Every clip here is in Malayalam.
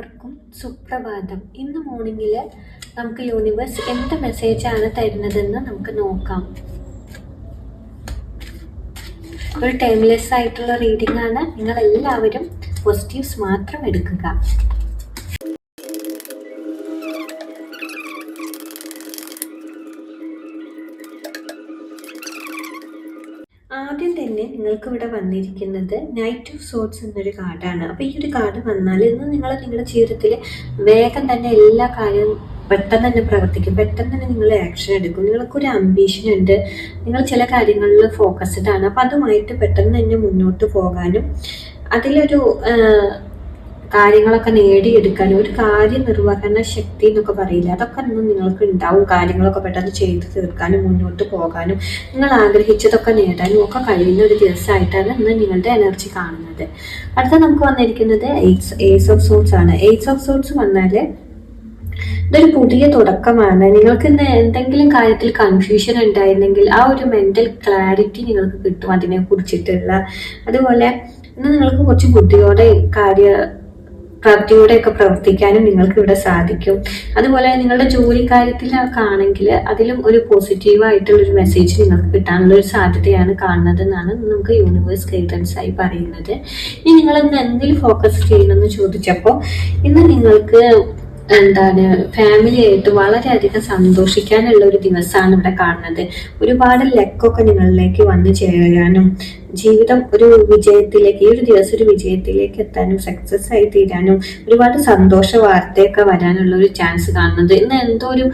എല്ലാവർക്കും സുപ്രഭാതം. ഇന്ന് മോർണിംഗിൽ നമുക്ക് യൂണിവേഴ്സ് എന്ത് ആണ് തരുന്നതെന്ന് നമുക്ക് നോക്കാം. ഒരു ടൈംലെസ് ആയിട്ടുള്ള റീഡിംഗ് ആണ്. നിങ്ങൾ എല്ലാവരും പോസിറ്റീവ്സ് മാത്രം എടുക്കുക. ആദ്യം തന്നെ നിങ്ങൾക്ക് ഇവിടെ വന്നിരിക്കുന്നത് നൈറ്റ് ഓഫ് സോട്ട്സ് എന്നൊരു കാർഡാണ്. അപ്പോൾ ഈ ഒരു കാർഡ് വന്നാൽ ഇന്ന് നിങ്ങൾ നിങ്ങളുടെ ജീവിതത്തിൽ വേഗം തന്നെ എല്ലാ കാര്യവും പെട്ടെന്ന് തന്നെ പ്രവർത്തിക്കും. പെട്ടെന്ന് തന്നെ നിങ്ങൾ ആക്ഷൻ എടുക്കും. നിങ്ങൾക്കൊരു അംബീഷൻ ഉണ്ട്. നിങ്ങൾ ചില കാര്യങ്ങളിൽ ഫോക്കസ്ഡ് ആണ്. അപ്പോൾ അതുമായിട്ട് പെട്ടെന്ന് തന്നെ മുന്നോട്ട് പോകാനും അതിലൊരു കാര്യങ്ങളൊക്കെ നേടിയെടുക്കാൻ ഒരു കാര്യനിർവഹണ ശക്തി എന്നൊക്കെ പറയില്ല? അതൊക്കെ ഇന്ന് നിങ്ങൾക്ക് ഉണ്ടാവും കാര്യങ്ങളൊക്കെ പെട്ടെന്ന് ചെയ്തു തീർക്കാനും മുന്നോട്ട് പോകാനും നിങ്ങൾ ആഗ്രഹിച്ചതൊക്കെ നേടാനും ഒക്കെ കഴിയുന്ന ഒരു ദിവസമായിട്ടാണ് ഇന്ന് നിങ്ങളുടെ എനർജി കാണുന്നത്. അടുത്ത നമുക്ക് വന്നിരിക്കുന്നത് എയ്റ്റ്സ് എയ്സ് ഓഫ് സോട്ട്സ് ആണ്. എയ്റ്റ്സ് ഓഫ് സോട്ട്സ് വന്നാൽ ഇതൊരു പുതിയ തുടക്കമാണ്. നിങ്ങൾക്ക് ഇന്ന് എന്തെങ്കിലും കാര്യത്തിൽ കൺഫ്യൂഷൻ ഉണ്ടായിരുന്നെങ്കിൽ ആ ഒരു മെന്റൽ ക്ലാരിറ്റി നിങ്ങൾക്ക് കിട്ടും അതിനെ കുറിച്ചിട്ടുള്ള. അതുപോലെ ഇന്ന് നിങ്ങൾക്ക് കുറച്ച് ബുദ്ധിയോടെ കാര്യ പ്രവൃത്തിയോടെ ഒക്കെ പ്രവർത്തിക്കാനും നിങ്ങൾക്ക് ഇവിടെ സാധിക്കും. അതുപോലെ നിങ്ങളുടെ ജോലി കാര്യത്തിലൊക്കെ ആണെങ്കിൽ അതിലും ഒരു പോസിറ്റീവ് ഒരു മെസ്സേജ് നിങ്ങൾക്ക് കിട്ടാനുള്ള ഒരു സാധ്യതയാണ് കാണുന്നത് എന്നാണ് നമുക്ക് യൂണിവേഴ്സ് ഗൈഡൻസ് ആയി പറയുന്നത്. ഇനി നിങ്ങൾ ഇന്ന് എന്തിൽ ഫോക്കസ് ചെയ്യണമെന്ന് ചോദിച്ചപ്പോൾ ഇന്ന് നിങ്ങൾക്ക് എന്താണ് ഫാമിലി ആയിട്ട് വളരെയധികം സന്തോഷിക്കാനുള്ള ഒരു ദിവസമാണ് ഇവിടെ കാണുന്നത്. ഒരുപാട് ലക്കൊക്കെ നിങ്ങളിലേക്ക് വന്നു ചേരാനും ജീവിതം ഒരു വിജയത്തിലേക്ക് ഈ ഒരു ദിവസം ഒരു വിജയത്തിലേക്ക് എത്താനും സക്സസ് ആയി തീരാനും ഒരുപാട് സന്തോഷ വാർത്തയൊക്കെ വരാനുള്ള ഒരു ചാൻസ് കാണുന്നത്. ഇന്ന് എന്തോ ഒരു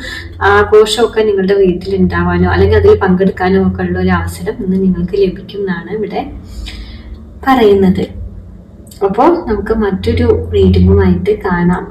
ആഘോഷമൊക്കെ നിങ്ങളുടെ വീട്ടിൽ ഉണ്ടാവാനോ അല്ലെങ്കിൽ അതിൽ പങ്കെടുക്കാനോ ഒക്കെ ഉള്ള ഒരു അവസരം ഇന്ന് നിങ്ങൾക്ക് ലഭിക്കും എന്നാണ് ഇവിടെ പറയുന്നത്. അപ്പോൾ നമുക്ക് മറ്റൊരു റീഡിങ്ങുമായിട്ട് കാണാം.